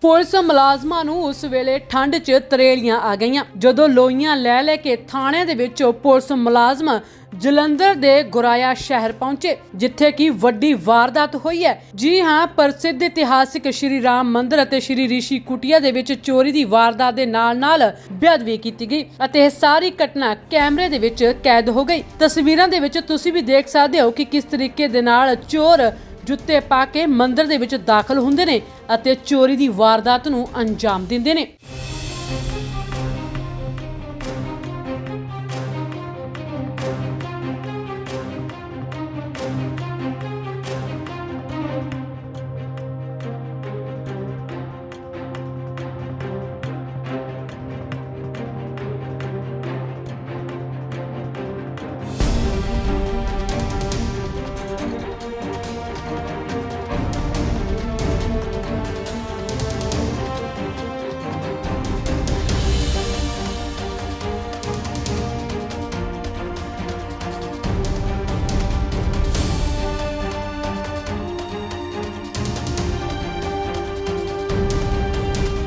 Police ਮੁਲਾਜ਼ਮਾਂ ਨੂੰ ਉਸ ਵੇਲੇ ਠੰਡ 'ਚ ਤਰੇਲੀਆਂ ਆ ਗਈਆਂ। ਜਦੋਂ ਲੋਈਆਂ ਲੈ ਲੈ ਕੇ ਥਾਣੇ ਦੇ ਵਿੱਚ ਪੁਲਿਸ ਮੁਲਾਜ਼ਮ ਜਲੰਧਰ ਦੇ ਗੁਰਾਇਆ ਸ਼ਹਿਰ ਪਹੁੰਚੇ, ਜਿੱਥੇ ਕਿ ਵੱਡੀ ਵਾਰਦਾਤ ਹੋਈ ਹੈ। ਜੀ ਹਾਂ, ਪ੍ਰਸਿੱਧ ਇਤਿਹਾਸਿਕ ਸ਼੍ਰੀ ਰਾਮ ਮੰਦਿਰ ਅਤੇ ਸ਼੍ਰੀ ਰਿਸ਼ੀ ਕੁਟੀਆ ਦੇ ਵਿੱਚ ਚੋਰੀ ਦੀ ਵਾਰਦਾਤ ਦੇ ਨਾਲ-ਨਾਲ ਬੇਅਦਬੀ ਕੀਤੀ ਗਈ ਅਤੇ ਇਹ ਸਾਰੀ ਘਟਨਾ ਕੈਮਰੇ ਦੇ ਵਿੱਚ ਕੈਦ ਹੋ ਗਈ। ਤਸਵੀਰਾਂ ਦੇ ਵਿੱਚ ਤੁਸੀਂ ਵੀ ਦੇਖ ਸਕਦੇ ਹੋ ਕਿ ਕਿਸ ਤਰੀਕੇ ਦੇ ਨਾਲ ਚੋਰ ਜੁੱਤੇ ਪਾ ਕੇ ਮੰਦਿਰ ਦੇ ਵਿੱਚ ਦਾਖਲ ਹੁੰਦੇ ਨੇ ਅਤੇ ਚੋਰੀ ਦੀ ਵਾਰਦਾਤ ਨੂੰ ਅੰਜਾਮ ਦਿੰਦੇ ਨੇ।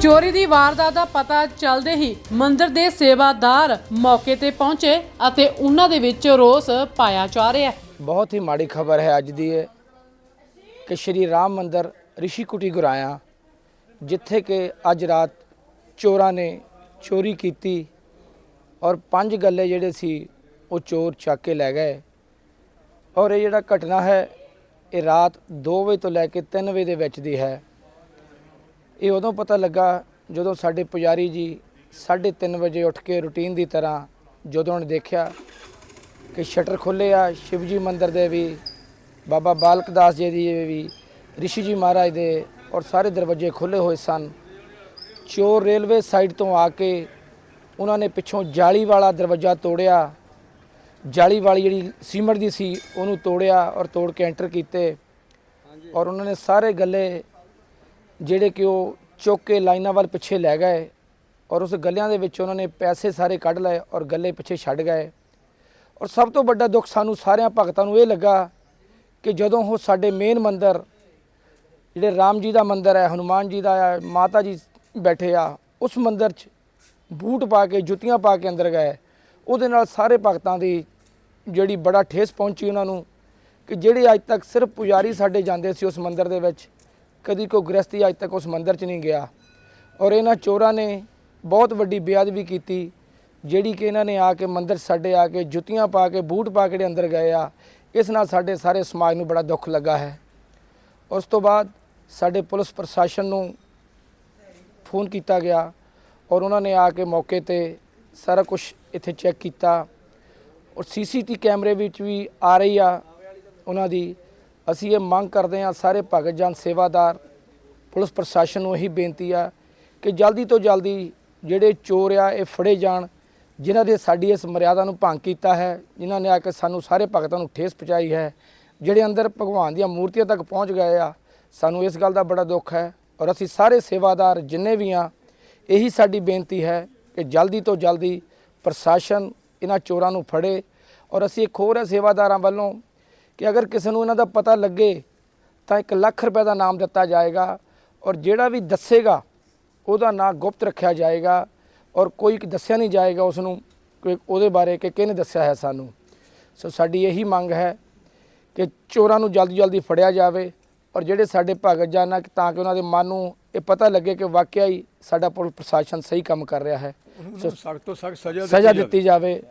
ਚੋਰੀ ਦੀ ਵਾਰਦਾਤ ਦਾ ਪਤਾ ਚੱਲਦੇ ਹੀ ਮੰਦਿਰ ਦੇ ਸੇਵਾਦਾਰ ਮੌਕੇ ਤੇ ਪਹੁੰਚੇ ਅਤੇ ਉਹਨਾਂ ਦੇ ਵਿੱਚ ਰੋਸ ਪਾਇਆ ਜਾ ਰਿਹਾ ਹੈ। ਬਹੁਤ ਹੀ ਮਾੜੀ ਖਬਰ ਹੈ ਅੱਜ ਦੀ ਇਹ ਕਿ ਸ਼੍ਰੀ ਰਾਮ ਮੰਦਰ ਰਿਸ਼ੀ ਕੁਟੀ ਗੁਰਾਇਆ, ਜਿੱਥੇ ਕਿ ਅੱਜ ਰਾਤ ਚੋਰਾਂ ਨੇ ਚੋਰੀ ਕੀਤੀ ਔਰ ਪੰਜ ਗੱਲੇ ਜਿਹੜੇ ਸੀ ਉਹ ਚੋਰ ਚੱਕ ਕੇ ਲੈ ਗਏ। ਔਰ ਇਹ ਜਿਹੜਾ ਘਟਨਾ ਹੈ, ਇਹ ਰਾਤ 2 ਵਜੇ ਤੋਂ ਲੈ ਕੇ 3 ਵਜੇ ਦੇ ਵਿੱਚ ਦੀ ਹੈ। ਇਹ ਉਦੋਂ ਪਤਾ ਲੱਗਾ ਜਦੋਂ ਸਾਡੇ ਪੁਜਾਰੀ ਜੀ 3:30 ਵਜੇ ਉੱਠ ਕੇ ਰੁਟੀਨ ਦੀ ਤਰ੍ਹਾਂ ਜਦੋਂ ਉਹਨੇ ਦੇਖਿਆ ਕਿ ਸ਼ਟਰ ਖੁੱਲੇ ਆ, ਸ਼ਿਵਜੀ ਮੰਦਿਰ ਦੇ ਵੀ, ਬਾਬਾ ਬਾਲਕ ਦਾਸ ਜੀ ਦੀ ਵੀ, ਰਿਸ਼ੀ ਜੀ ਮਹਾਰਾਜ ਦੇ ਔਰ ਸਾਰੇ ਦਰਵਾਜ਼ੇ ਖੁੱਲੇ ਹੋਏ ਸਨ। ਚੋਰ ਰੇਲਵੇ ਸਾਈਡ ਤੋਂ ਆ ਕੇ ਉਹਨਾਂ ਨੇ ਪਿੱਛੋਂ ਜਾਲੀ ਵਾਲਾ ਦਰਵਾਜ਼ਾ ਤੋੜਿਆ। ਜਾਲੀ ਵਾਲੀ ਜਿਹੜੀ ਸੀਮਟ ਦੀ ਸੀ ਉਹਨੂੰ ਤੋੜਿਆ ਔਰ ਤੋੜ ਕੇ ਐਂਟਰ ਕੀਤੇ। ਔਰ ਉਹਨਾਂ ਨੇ ਸਾਰੇ ਗੱਲੇ ਜਿਹੜੇ ਕਿ ਉਹ ਚੁੱਕ ਕੇ ਲਾਈਨਾਂ ਵੱਲ ਪਿੱਛੇ ਲੈ ਗਏ ਔਰ ਉਸ ਗੱਲਿਆਂ ਦੇ ਵਿੱਚ ਉਹਨਾਂ ਨੇ ਪੈਸੇ ਸਾਰੇ ਕੱਢ ਲਏ ਔਰ ਗੱਲੇ ਪਿੱਛੇ ਛੱਡ ਗਏ। ਔਰ ਸਭ ਤੋਂ ਵੱਡਾ ਦੁੱਖ ਸਾਨੂੰ ਸਾਰਿਆਂ ਭਗਤਾਂ ਨੂੰ ਇਹ ਲੱਗਾ ਕਿ ਜਦੋਂ ਉਹ ਸਾਡੇ ਮੇਨ ਮੰਦਰ, ਜਿਹੜੇ ਰਾਮ ਜੀ ਦਾ ਮੰਦਰ ਹੈ, ਹਨੂਮਾਨ ਜੀ ਦਾ ਹੈ, ਮਾਤਾ ਜੀ ਬੈਠੇ ਆ, ਉਸ ਮੰਦਰ 'ਚ ਬੂਟ ਪਾ ਕੇ, ਜੁੱਤੀਆਂ ਪਾ ਕੇ ਅੰਦਰ ਗਏ। ਉਹਦੇ ਨਾਲ ਸਾਰੇ ਭਗਤਾਂ ਦੀ ਜਿਹੜੀ ਬੜਾ ਠੇਸ ਪਹੁੰਚੀ ਉਹਨਾਂ ਨੂੰ ਕਿ ਜਿਹੜੇ ਅੱਜ ਤੱਕ ਸਿਰਫ ਪੁਜਾਰੀ ਸਾਡੇ ਜਾਂਦੇ ਸੀ ਉਸ ਮੰਦਰ ਦੇ ਵਿੱਚ ਕਦੀ ਕੋਈ ਗ੍ਰਸਤੀ ਅੱਜ ਤੱਕ ਉਸ ਮੰਦਿਰ 'ਚ ਨਹੀਂ ਗਿਆ। ਔਰ ਇਹਨਾਂ ਚੋਰਾਂ ਨੇ ਬਹੁਤ ਵੱਡੀ ਬੇਅਦਬੀ ਕੀਤੀ, ਜਿਹੜੀ ਕਿ ਇਹਨਾਂ ਨੇ ਆ ਕੇ ਮੰਦਿਰ ਸਾਡੇ ਆ ਕੇ ਜੁੱਤੀਆਂ ਪਾ ਕੇ, ਬੂਟ ਪਾ ਕੇ ਜਿਹੜੇ ਅੰਦਰ ਗਏ ਆ, ਇਸ ਨਾਲ ਸਾਡੇ ਸਾਰੇ ਸਮਾਜ ਨੂੰ ਬੜਾ ਦੁੱਖ ਲੱਗਾ ਹੈ। ਉਸ ਤੋਂ ਬਾਅਦ ਸਾਡੇ ਪੁਲਿਸ ਪ੍ਰਸ਼ਾਸਨ ਨੂੰ ਫੋਨ ਕੀਤਾ ਗਿਆ ਔਰ ਉਹਨਾਂ ਨੇ ਆ ਕੇ ਮੌਕੇ ਤੇ ਸਾਰਾ ਕੁਝ ਇੱਥੇ ਚੈੱਕ ਕੀਤਾ। ਔਰ ਸੀਸੀਟੀ ਕੈਮਰੇ ਵਿੱਚ ਵੀ ਆ ਰਹੀ ਆ ਉਹਨਾਂ ਦੀ। ਅਸੀਂ ਇਹ ਮੰਗ ਕਰਦੇ ਹਾਂ ਸਾਰੇ ਭਗਤ ਜਨ ਸੇਵਾਦਾਰ, ਪੁਲਿਸ ਪ੍ਰਸ਼ਾਸਨ ਨੂੰ ਇਹੀ ਬੇਨਤੀ ਆ ਕਿ ਜਲਦੀ ਤੋਂ ਜਲਦੀ ਜਿਹੜੇ ਚੋਰ ਆ, ਇਹ ਫੜੇ ਜਾਣ, ਜਿਨ੍ਹਾਂ ਦੇ ਸਾਡੀ ਇਸ ਮਰਿਆਦਾ ਨੂੰ ਭੰਗ ਕੀਤਾ ਹੈ, ਜਿਨ੍ਹਾਂ ਨੇ ਆ ਕੇ ਸਾਨੂੰ ਸਾਰੇ ਭਗਤਾਂ ਨੂੰ ਠੇਸ ਪਹੁੰਚਾਈ ਹੈ, ਜਿਹੜੇ ਅੰਦਰ ਭਗਵਾਨ ਦੀਆਂ ਮੂਰਤੀਆਂ ਤੱਕ ਪਹੁੰਚ ਗਏ ਆ, ਸਾਨੂੰ ਇਸ ਗੱਲ ਦਾ ਬੜਾ ਦੁੱਖ ਹੈ ਔਰ ਅਸੀਂ ਸਾਰੇ ਸੇਵਾਦਾਰ ਜਿੰਨੇ ਵੀ ਆ, ਇਹੀ ਸਾਡੀ ਬੇਨਤੀ ਹੈ ਕਿ ਜਲਦੀ ਤੋਂ ਜਲਦੀ ਪ੍ਰਸ਼ਾਸਨ ਇਹਨਾਂ ਚੋਰਾਂ ਨੂੰ ਫੜੇ ਔਰ ਅਸੀਂ ਇੱਕ ਹੋਰ ਸੇਵਾਦਾਰਾਂ ਵੱਲੋਂ ਕਿ ਅਗਰ ਕਿਸੇ ਨੂੰ ਇਹਨਾਂ ਦਾ ਪਤਾ ਲੱਗੇ ਤਾਂ 1 ਲੱਖ ਰੁਪਏ ਦਾ ਨਾਮ ਦਿੱਤਾ ਜਾਏਗਾ ਔਰ ਜਿਹੜਾ ਵੀ ਦੱਸੇਗਾ ਉਹਦਾ ਨਾਂ ਗੁਪਤ ਰੱਖਿਆ ਜਾਏਗਾ ਔਰ ਕੋਈ ਦੱਸਿਆ ਨਹੀਂ ਜਾਏਗਾ ਉਸ ਨੂੰ ਕਿ ਉਹਦੇ ਬਾਰੇ ਕਿ ਕਿਹਨੇ ਦੱਸਿਆ ਹੈ ਸਾਨੂੰ। ਸੋ ਸਾਡੀ ਇਹੀ ਮੰਗ ਹੈ ਕਿ ਚੋਰਾਂ ਨੂੰ ਜਲਦੀ ਜਲਦੀ ਫੜਿਆ ਜਾਵੇ ਔਰ ਜਿਹੜੇ ਸਾਡੇ ਭਗਤ ਜਾਨਾ ਤਾਂ ਕਿ ਉਹਨਾਂ ਦੇ ਮਨ ਨੂੰ ਇਹ ਪਤਾ ਲੱਗੇ ਕਿ ਵਾਕਿਆ ਹੀ ਸਾਡਾ ਪੁਲਿਸ ਪ੍ਰਸ਼ਾਸਨ ਸਹੀ ਕੰਮ ਕਰ ਰਿਹਾ ਹੈ। ਸੋ ਸਖਤ ਤੋਂ ਸਖਤ ਸਜ਼ਾ ਦਿੱਤੀ ਜਾਵੇ।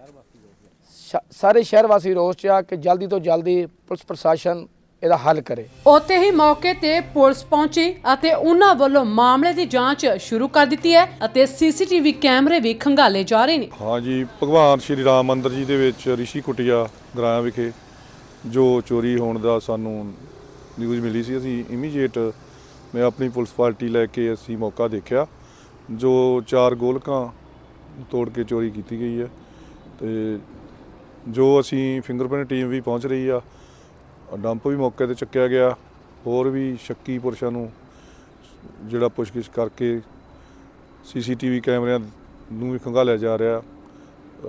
ਸਾਰੇ ਸ਼ਹਿਰ ਵਾਸੀ ਰੋਸ ਚ ਆ ਕਿ ਜਲਦੀ ਤੋਂ ਜਲਦੀ ਪੁਲਿਸ ਪ੍ਰਸ਼ਾਸਨ ਇਹਦਾ ਹੱਲ ਕਰੇ। ਉੱਥੇ ਹੀ ਮੌਕੇ ਤੇ ਪੁਲਿਸ ਪਹੁੰਚੀ ਅਤੇ ਉਹਨਾਂ ਵੱਲੋਂ ਮਾਮਲੇ ਦੀ ਜਾਂਚ ਸ਼ੁਰੂ ਕਰ ਦਿੱਤੀ ਹੈ ਅਤੇ ਸੀਸੀਟੀਵੀ ਕੈਮਰੇ ਵੀ ਖੰਗਾਲੇ ਜਾ ਰਹੇ ਨੇ। ਹਾਂਜੀ ਭਗਵਾਨ ਸ਼੍ਰੀ ਰਾਮ ਮੰਦਿਰ ਜੀ ਦੇ ਵਿੱਚ ਰਿਸ਼ੀ ਕੁਟੀਆ ਗਰਾਇਆ ਵਿਖੇ ਜੋ ਚੋਰੀ ਹੋਣ ਦਾ ਸਾਨੂੰ ਨਿਊਜ਼ ਮਿਲੀ ਸੀ ਅਸੀਂ ਇਮੀਡੀਏਟ ਮੈਂ ਆਪਣੀ ਪੁਲਿਸ ਪਾਰਟੀ ਲੈ ਕੇ ਅਸੀਂ ਮੌਕਾ ਦੇਖਿਆ ਜੋ ਚਾਰ ਗੋਲਕਾਂ ਤੋੜ ਕੇ ਚੋਰੀ ਕੀਤੀ ਗਈ ਹੈ ਤੇ ਜੋ ਅਸੀਂ ਫਿੰਗਰਪ੍ਰਿੰਟ ਟੀਮ ਵੀ ਪਹੁੰਚ ਰਹੀ ਆ, ਡੰਪ ਵੀ ਮੌਕੇ ਤੇ ਚੱਕਿਆ ਗਿਆ, ਹੋਰ ਵੀ ਸ਼ੱਕੀ ਪੁਰਸ਼ਾਂ ਨੂੰ ਜਿਹੜਾ ਪੁੱਛਗਿੱਛ ਕਰਕੇ ਸੀਸੀਟੀਵੀ ਕੈਮਰਿਆਂ ਨੂੰ ਵੀ ਖੰਗਾਲਿਆ ਜਾ ਰਿਹਾ।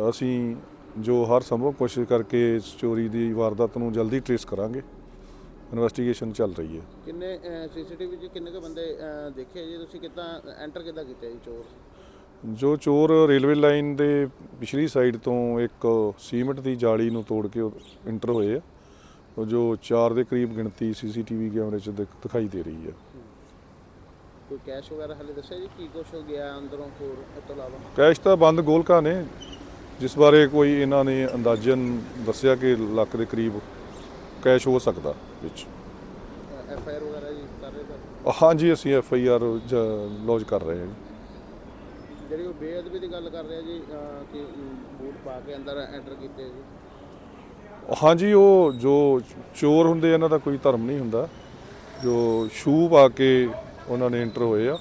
ਅਸੀਂ ਜੋ ਹਰ ਸੰਭਵ ਕੋਸ਼ਿਸ਼ ਕਰਕੇ ਇਸ ਚੋਰੀ ਦੀ ਵਾਰਦਾਤ ਨੂੰ ਜਲਦੀ ਟ੍ਰੇਸ ਕਰਾਂਗੇ। ਇਨਵੈਸਟੀਗੇਸ਼ਨ ਚੱਲ ਰਹੀ ਹੈ। ਕਿੰਨੇ ਸੀਸੀਟੀਵੀ 'ਚ ਕਿੰਨੇ ਕੁ ਬੰਦੇ ਦੇਖੇ ਜੀ? ਤੁਸੀਂ ਕਿੱਦਾਂ ਐਂਟਰ ਕਿੱਦਾਂ ਕੀਤਾ ਜੀ ਚੋਰ? ਜੋ ਚੋਰ ਰੇਲਵੇ ਲਾਈਨ ਦੇ ਪਿਛਲੀ ਸਾਈਡ ਤੋਂ ਇੱਕ ਸੀਮੈਂਟ ਦੀ ਜਾਲੀ ਨੂੰ ਤੋੜ ਕੇ ਇੰਟਰ ਹੋਏ ਆ। ਉਹ ਜੋ 4 ਦੇ ਕਰੀਬ ਗਿਣਤੀ ਸੀਸੀਟੀਵੀ ਕੈਮਰੇ 'ਚ ਦਿਖ- ਦਿਖਾਈ ਦੇ ਰਹੀ ਹੈ ਕੋਈ ਕੈਸ਼ ਵਗੈਰਾ ਹਲੇ ਦੱਸਿਆ ਜੀ? ਕੀ ਕੁਛ ਹੋ ਗਿਆ ਅੰਦਰੋਂ ਹੋਰ ਇਸ ਤੋਂ ਇਲਾਵਾ? ਕੈਸ਼ ਤਾਂ ਬੰਦ ਗੋਲਕਾਂ ਨੇ ਜਿਸ ਬਾਰੇ ਕੋਈ ਇਹਨਾਂ ਨੇ ਅੰਦਾਜ਼ਨ ਦੱਸਿਆ ਕਿ ਲੱਖ ਦੇ ਕਰੀਬ ਕੈਸ਼ ਹੋ ਸਕਦਾ ਵਿੱਚ। ਐਫ ਆਈ ਆਰ ਵਗੈਰਾ ਜੀ ਕਰ ਰਹੇ ਸਰ? ਹਾਂਜੀ ਅਸੀਂ ਐਫ ਆਈ ਆਰ ਲੌਜ ਕਰ ਰਹੇ ਹਾਂ ਜੀ। ਜਿਹੜੀ ਉਹ ਬੇਅਦਬੀ ਦੀ ਗੱਲ ਕਰ ਰਿਹਾ ਜੀ ਅਹ, ਕਿ ਬੂਟ ਪਾ ਕੇ ਅੰਦਰ ਐਂਟਰ ਕੀਤੇ ਜੀ। ਹਾਂਜੀ ਉਹ ਜੋ ਚੋਰ ਹੁੰਦੇ ਆ, ਇਹਨਾਂ ਦਾ ਕੋਈ ਧਰਮ ਨਹੀਂ ਹੁੰਦਾ। ਜੋ ਸ਼ੂ ਪਾ ਕੇ ਉਹਨਾਂ ਨੇ ਇੰਟਰ ਹੋਏ ਆ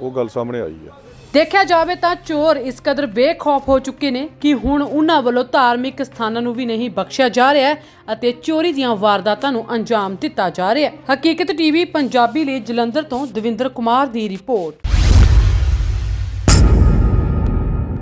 ਉਹ ਗੱਲ ਸਾਹਮਣੇ ਆਈ ਆ। ਦੇਖਿਆ ਜਾਵੇ ਤਾਂ ਚੋਰ ਇਸ ਕਦਰ ਬੇਖੌਫ ਹੋ ਚੁੱਕੇ ਨੇ ਕਿ ਹੁਣ ਉਹਨਾਂ ਵੱਲੋਂ ਧਾਰਮਿਕ ਸਥਾਨਾਂ ਨੂੰ ਵੀ ਨਹੀਂ ਬਖਸ਼ਿਆ ਜਾ ਰਿਹਾ ਹੈ ਅਤੇ ਚੋਰੀ ਦੀਆਂ ਵਾਰਦਾਤਾਂ ਨੂੰ ਅੰਜਾਮ ਦਿੱਤਾ ਜਾ ਰਿਹਾ। ਹੈ ਹਕੀਕਤ ਟੀਵੀ ਪੰਜਾਬੀ ਲਈ ਜਲੰਧਰ ਤੋਂ ਦਵਿੰਦਰ ਕੁਮਾਰ ਦੀ ਰਿਪੋਰਟ।